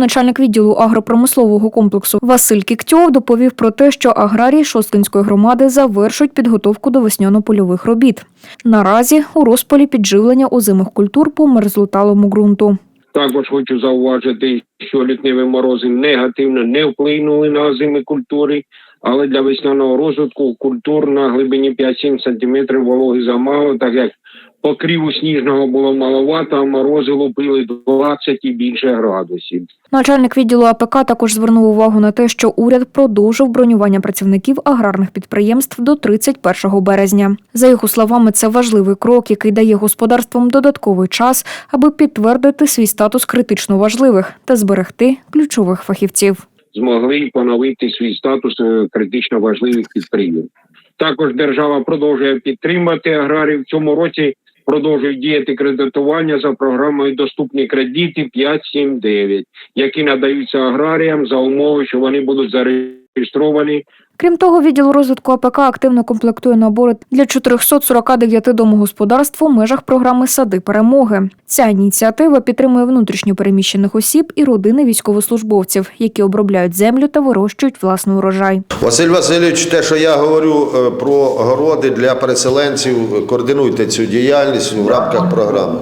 Начальник відділу агропромислового комплексу Василь Кіктьов доповів про те, що аграрії Шосткинської громади завершують підготовку до весняно-польових робіт. Наразі у розпалі підживлення озимих культур по мерзлоталому ґрунту. Також хочу зауважити, що літневі морози негативно не вплинули на озимі культури, але для весняного розвитку культур на глибині 5-7 см вологи замало, так як покріву сніжного було маловато, а морози лупили 20 і більше градусів. Начальник відділу АПК також звернув увагу на те, що уряд продовжив бронювання працівників аграрних підприємств до 31 березня. За його словами, це важливий крок, який дає господарствам додатковий час, аби підтвердити свій статус критично важливих та зберегти ключових фахівців. змогли поновити свій статус е, критично важливих підприємств. Також держава продовжує підтримати аграрів. В цьому році продовжують діяти кредитування за програмою Доступні кредити 5.7.9, які надаються аграріям за умови, що вони будуть зареєстровані Крім того, відділ розвитку АПК активно комплектує набори для 449 домогосподарств у межах програми Сади перемоги. Ця ініціатива підтримує внутрішньо переміщених осіб і родини військовослужбовців, які обробляють землю та вирощують власний урожай. Василь Васильович, те, що я говорю е, про городи для переселенців, координуйте цю діяльність в рамках програми.